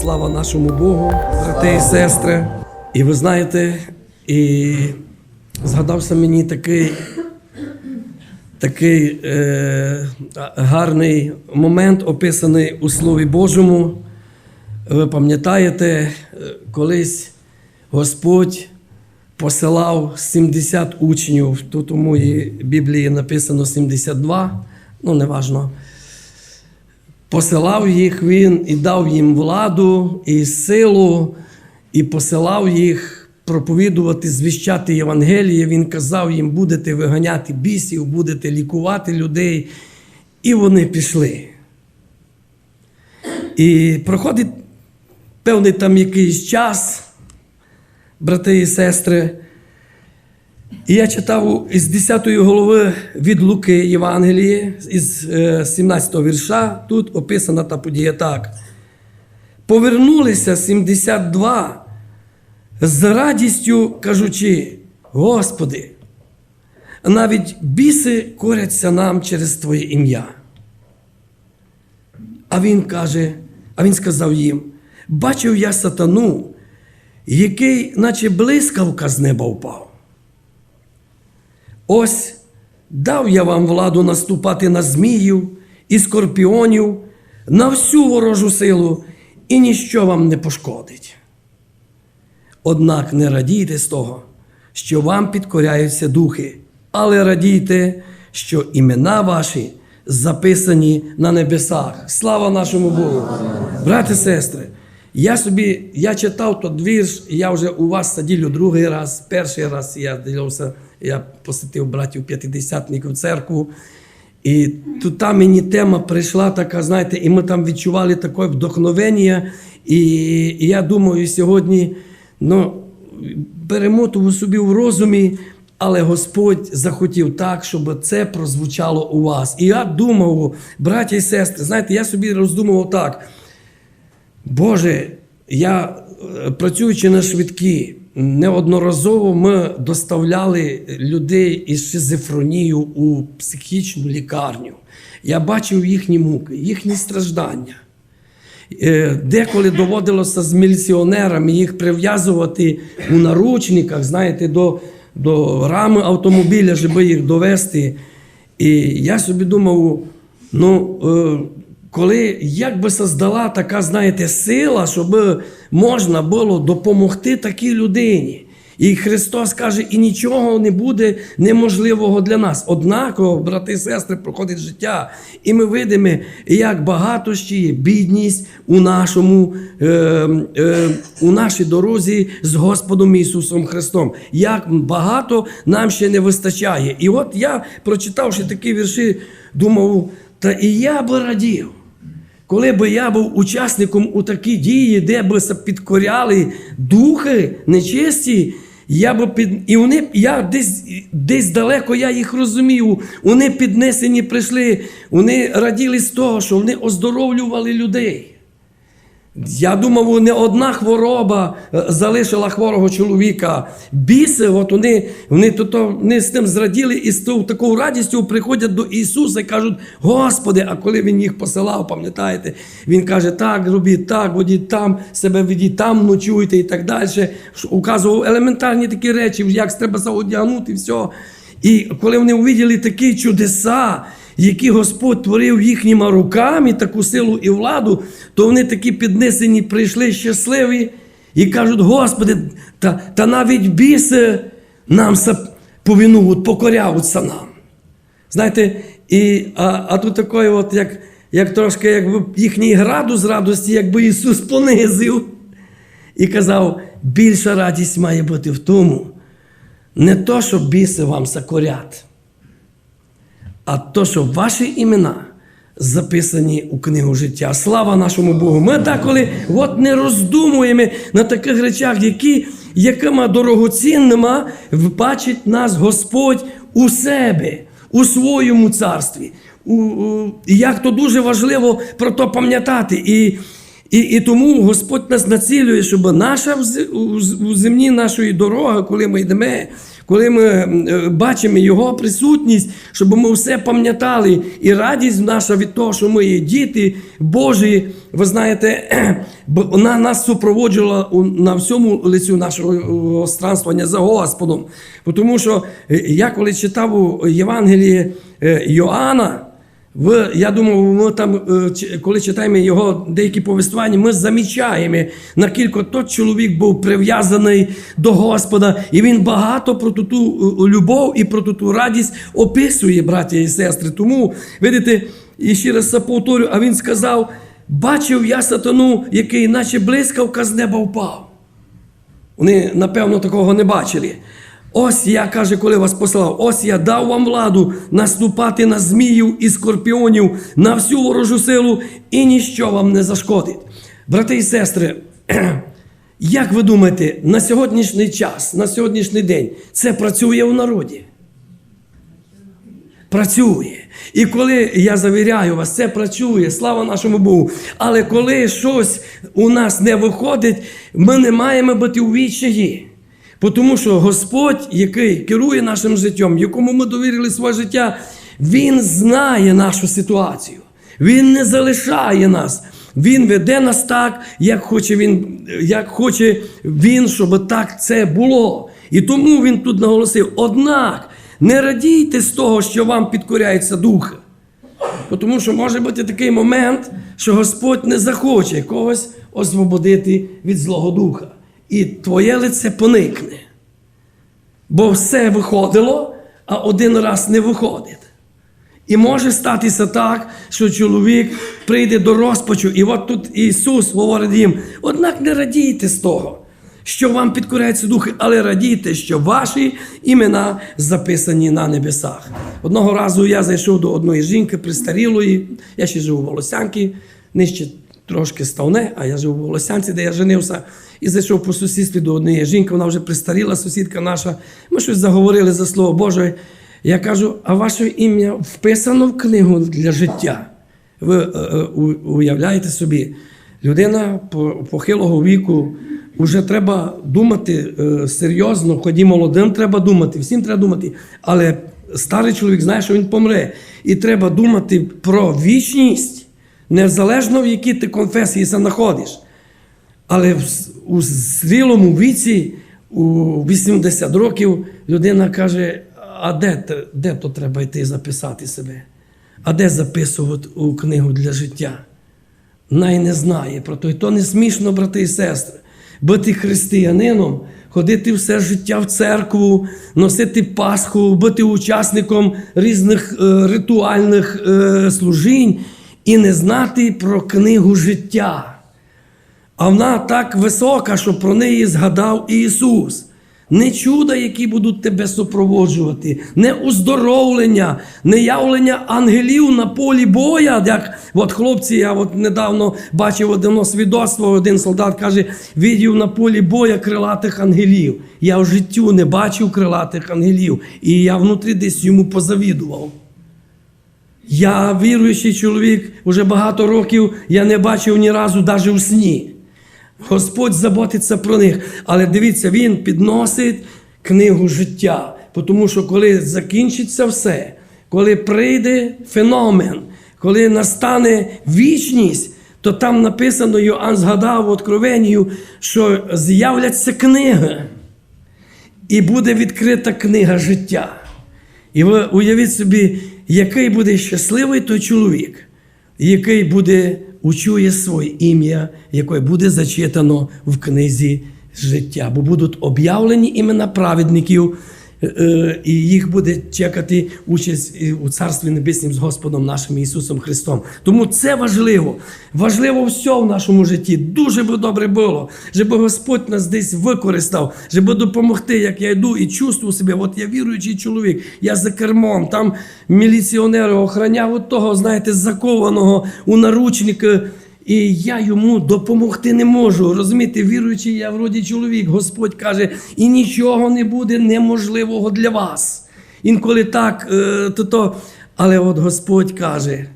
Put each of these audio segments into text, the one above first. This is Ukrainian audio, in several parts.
Слава нашому Богу, брати і сестри. І ви знаєте, і згадався мені такий, такий е, гарний момент, описаний у Слові Божому. Ви пам'ятаєте, е, колись Господь посилав 70 учнів. Тут у моїй Біблії написано 72, ну неважно. Посилав їх він і дав їм владу і силу, і посилав їх проповідувати, звіщати Євангеліє. Він казав їм, будете виганяти бісів, будете лікувати людей. І вони пішли. І проходить певний там якийсь час, брати і сестри. І я читав із 10 голови від Луки Євангелії, із 17 вірша. Тут описана та подія так. Повернулися 72 з радістю кажучи: Господи, навіть біси коряться нам через Твоє ім'я. А він каже, а він сказав їм: бачив я сатану, який, наче блискавка з неба впав. Ось дав я вам владу наступати на зміїв і скорпіонів, на всю ворожу силу, і ніщо вам не пошкодить. Однак не радійте з того, що вам підкоряються духи, але радійте, що імена ваші записані на небесах. Слава нашому Богу! Брати, сестри, я собі я читав той вірш, я вже у вас сиділю другий раз, перший раз я ділився, я посетив братів п'ятидесятників церкву. І тут мені тема прийшла така, знаєте, і ми там відчували таке вдохновення. І, і я думаю, сьогодні ну, перемотував собі в розумі, але Господь захотів так, щоб це прозвучало у вас. І я думав, браті і сестри, знаєте, я собі роздумував так. Боже, я е, працюючи на швидкі, неодноразово ми доставляли людей із шизофронією у психічну лікарню. Я бачив їхні муки, їхні страждання. Е, Деколи доводилося з міліціонерами їх прив'язувати у наручниках, знаєте, до, до рами автомобіля, щоб їх довести. І я собі думав, ну, е, коли як би создала така, знаєте, сила, щоб можна було допомогти такій людині. І Христос каже, і нічого не буде неможливого для нас. Однаково, брати і сестри, проходить життя, і ми видимо, як багато ще є бідність у нашому, е, е, у нашій дорозі з Господом Ісусом Христом. Як багато нам ще не вистачає. І от я, прочитавши такі вірші, думав, та і я би радів. Коли би я був учасником у такій дії, де б підкоряли духи нечисті, я би під... і вони, я десь, десь далеко я їх розумів. Вони піднесені прийшли, вони раділи з того, що вони оздоровлювали людей. Я думав, не одна хвороба е, залишила хворого чоловіка. Біси, от вони, вони, то, то, вони з тим зраділи і з такою радістю приходять до Ісуса і кажуть: Господи, а коли Він їх посилав, пам'ятаєте, Він каже, так, робіть так, водіть там, себе ведіть, там ночуйте і так далі. Указував елементарні такі речі, як треба одягнути, все. І коли вони увиділи такі чудеса, які Господь творив їхніми руками, таку силу і владу, то вони такі піднесені прийшли щасливі і кажуть: Господи, та та навіть біси нам повинують, покоряються нам. Знаєте, і, а а тут такий, от, як як трошки якби їхній градус радості, якби Ісус понизив і казав, більша радість має бути в тому, не то, що біси вам закорять а то, що ваші імена записані у книгу життя. Слава нашому Богу! Ми деколи от не роздумуємо на таких речах, які, якими дорогоцінними бачить нас Господь у себе, у своєму царстві. І як то дуже важливо про то пам'ятати. І І, і тому Господь нас націлює, щоб наша у з- у земні нашої дороги, коли ми йдемо, коли ми е, бачимо Його присутність, щоб ми все пам'ятали, і радість наша від того, що ми є діти Божі, ви знаєте, вона нас супроводжувала на всьому лицю нашого е, странствування за Господом. Тому що е, я коли читав у Євангелії Йоанна, ви, я думаю, ми там, е, коли читаємо його деякі повествування, ми замічаємо, наскільки тот чоловік був прив'язаний до Господа, і він багато про ту, ту е, любов і про ту, ту радість описує, браття і сестри. Тому, видите, і ще раз це повторю, а він сказав: бачив я сатану, який, наче блискавка з неба впав. Вони, напевно, такого не бачили. Ось я каже, коли вас послав, ось я дав вам владу наступати на зміїв і скорпіонів, на всю ворожу силу, і ніщо вам не зашкодить. Брати і сестри, як ви думаєте, на сьогоднішній час, на сьогоднішній день це працює у народі? Працює. І коли я завіряю вас, це працює, слава нашому Богу. Але коли щось у нас не виходить, ми не маємо бути у відчаї. Тому що Господь, який керує нашим життям, якому ми довірили своє життя, Він знає нашу ситуацію. Він не залишає нас. Він веде нас так, як хоче він, як хоче він, щоб так це було. І тому він тут наголосив: однак не радійте з того, що вам підкоряється дух. Тому що може бути такий момент, що Господь не захоче когось освободити від Злого Духа. І твоє лице поникне. Бо все виходило, а один раз не виходить. І може статися так, що чоловік прийде до розпачу, і от тут Ісус говорить їм: однак не радійте з того, що вам підкоряються духи, але радійте, що ваші імена записані на небесах. Одного разу я зайшов до одної жінки пристарілої, я ще живу в Волосянці, нижче трошки ставне, а я живу в Волосянці, де я женився, і зайшов по сусідстві до однієї жінки, вона вже пристаріла, сусідка наша. Ми щось заговорили за слово Боже. Я кажу, а ваше ім'я вписано в книгу для життя. Ви е, е, у- уявляєте собі, людина по- похилого віку, вже треба думати е, серйозно, хоч і молодим треба думати, всім треба думати. Але старий чоловік знає, що він помре. І треба думати про вічність, незалежно в якій ти конфесії знаходиш. Але у зрілому віці, у 80 років, людина каже: а де, де то треба йти записати себе? А де записувати у книгу для життя? Най не знає про то. І то не смішно, брати і сестри. Бути християнином, ходити все життя в церкву, носити Пасху, бути учасником різних е, ритуальних е, служінь і не знати про книгу життя. А вона так висока, що про неї згадав Ісус. Не чуда, які будуть тебе супроводжувати, не уздоровлення, не явлення ангелів на полі боя. Як от хлопці, я от недавно бачив одно свідоцтво, один солдат каже, видів на полі боя крилатих ангелів. Я в життю не бачив крилатих ангелів, і я внутрі десь йому позавідував. Я віруючий чоловік, уже багато років я не бачив ні разу навіть у сні. Господь заботиться про них. Але дивіться, Він підносить книгу життя. Тому що коли закінчиться все, коли прийде феномен, коли настане вічність, то там написано, Йоанн згадав в що з'являться книги, і буде відкрита книга життя. І ви уявіть собі, який буде щасливий той чоловік, який буде учує своє ім'я, яке буде зачитано в книзі життя, бо будуть об'явлені імена праведників, і їх буде чекати участь у Царстві Небеснім з Господом нашим Ісусом Христом. Тому це важливо. Важливо все в нашому житті. Дуже би добре було, щоб Господь нас десь використав, щоб допомогти, як я йду і чувствую себе. От я віруючий чоловік, я за кермом, там міліціонери охраняв от того, знаєте, закованого у наручники. І я йому допомогти не можу. Розумієте, віруючий, я вроді чоловік. Господь каже, і нічого не буде неможливого для вас. Інколи так, е, то, то. але от Господь каже,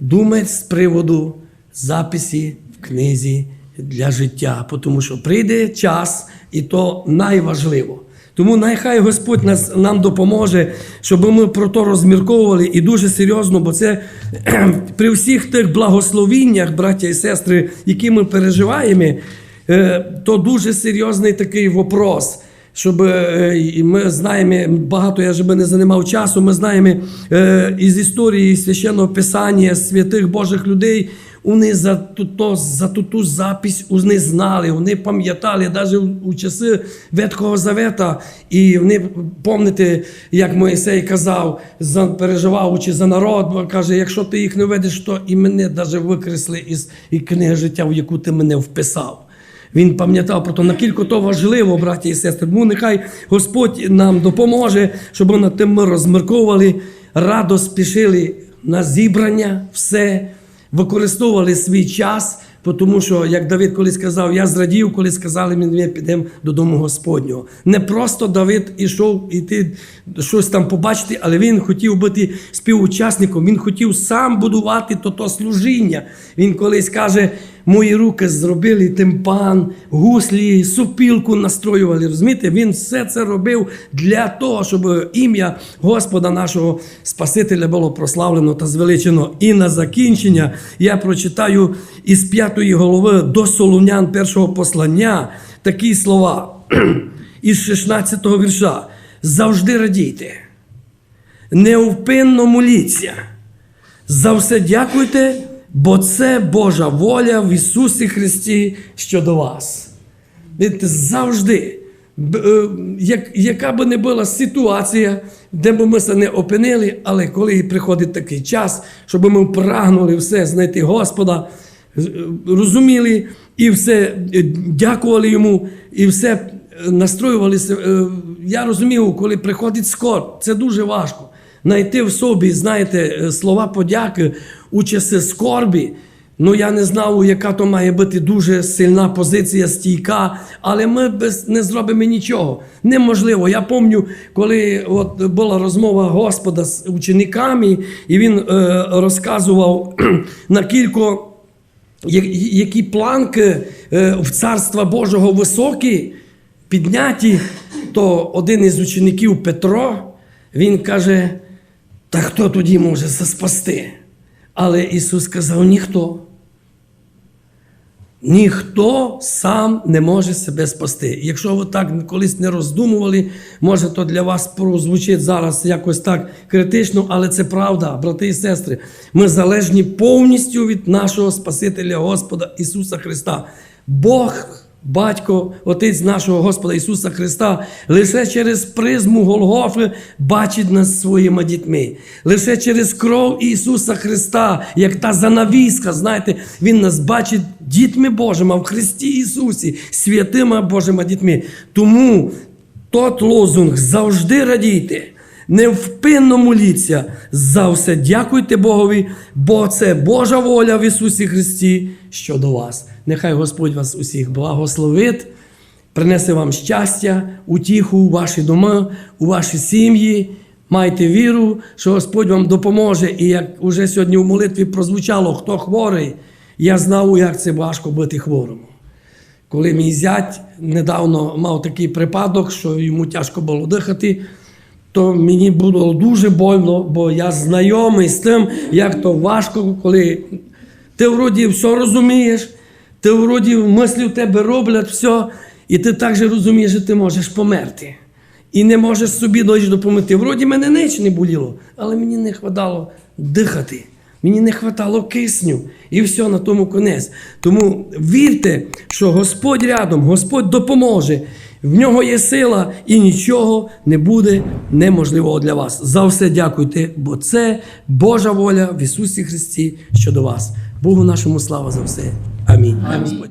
думай з приводу записі в книзі для життя, тому що прийде час, і то найважливо. Тому нехай Господь нас, нам допоможе, щоб ми про то розмірковували і дуже серйозно, бо це при всіх тих благословіннях, браття і сестри, які ми переживаємо, е, то дуже серйозний такий вопрос. Щоб е, ми знаємо, багато я би не займав часу, ми знаємо е, із історії священного писання святих Божих людей, вони за ту, то, за ту, ту запись вони знали, вони пам'ятали навіть у, часи Ветхого Завета. І вони пам'ятаєте, як Моїсей казав, за, переживаючи за народ, каже, якщо ти їх не ведеш, то і мене навіть викресли із книги життя, в яку ти мене вписав. Він пам'ятав про те, наскільки то важливо, браті і сестри. Тому нехай Господь нам допоможе, щоб над тим ми розмірковували, радо спішили на зібрання, все, використовували свій час, тому що, як Давид колись сказав, я зрадів, коли сказали ми підемо додому Господнього. Не просто Давид ішов іти щось там побачити, але він хотів бути співучасником, він хотів сам будувати то, то служіння. Він колись каже, мої руки зробили тимпан, гуслі, супілку настроювали. Розумієте, він все це робив для того, щоб ім'я Господа нашого Спасителя було прославлено та звеличено. І на закінчення я прочитаю із п'ятої голови до Солунян першого послання такі слова із 16-го вірша. Завжди радійте, неувпинно моліться. За все дякуйте, бо це Божа воля в Ісусі Христі щодо вас. Видите, завжди, е, як, яка би не була ситуація, де б ми се не опинили, але коли приходить такий час, щоб ми прагнули все знайти Господа, е, розуміли і все е, дякували йому, і все настроювалися. Я розумів, коли приходить скорб, це дуже важко. Знайти в собі, знаєте, е, слова подяки у часи скорбі. Ну, я не знав, яка то має бути дуже сильна позиція, стійка, але ми без не зробимо нічого. Неможливо. Я пам'ятаю, коли от була розмова Господа з учениками, і він е, розказував на кілько які планки е, в Царства Божого високі, підняті, то один із учеників Петро, він каже: та хто тоді може се спасти? Але Ісус сказав: ніхто. Ніхто сам не може себе спасти. Якщо ви так колись не роздумували, може то для вас прозвучить зараз якось так критично, але це правда, брати і сестри. Ми залежні повністю від нашого Спасителя Господа Ісуса Христа. Бог, Батько, Отець нашого Господа Ісуса Христа, лише через призму Голгофи бачить нас своїми дітьми. Лише через кров Ісуса Христа, як та занавіска, знаєте, Він нас бачить дітьми Божими в Христі Ісусі, святими Божими дітьми. Тому тот лозунг завжди радійте. Невпинно моліться за все дякуйте Богові, бо це Божа воля в Ісусі Христі щодо вас. Нехай Господь вас усіх благословить, принесе вам щастя, утіху у ваші доми, у ваші сім'ї. Майте віру, що Господь вам допоможе. І як уже сьогодні у молитві прозвучало, хто хворий, я знав, як це важко бути хворому. Коли мій зять недавно мав такий припадок, що йому тяжко було дихати, то мені було дуже больно, бо я знайомий з тим, як то важко, коли ти вроді все розумієш, ти вроді мислі в тебе роблять все, і ти також розумієш, що ти можеш померти. І не можеш собі дощ допомогти. Вроді мене ніч не боліло, але мені не вистачало дихати. Мені не вистачало кисню і все на тому конець. Тому вірте, що Господь рядом, Господь допоможе. В нього є сила і нічого не буде неможливого для вас. За все дякуйте, бо це Божа воля в Ісусі Христі щодо вас. Богу нашому слава за все. Амінь. Амінь.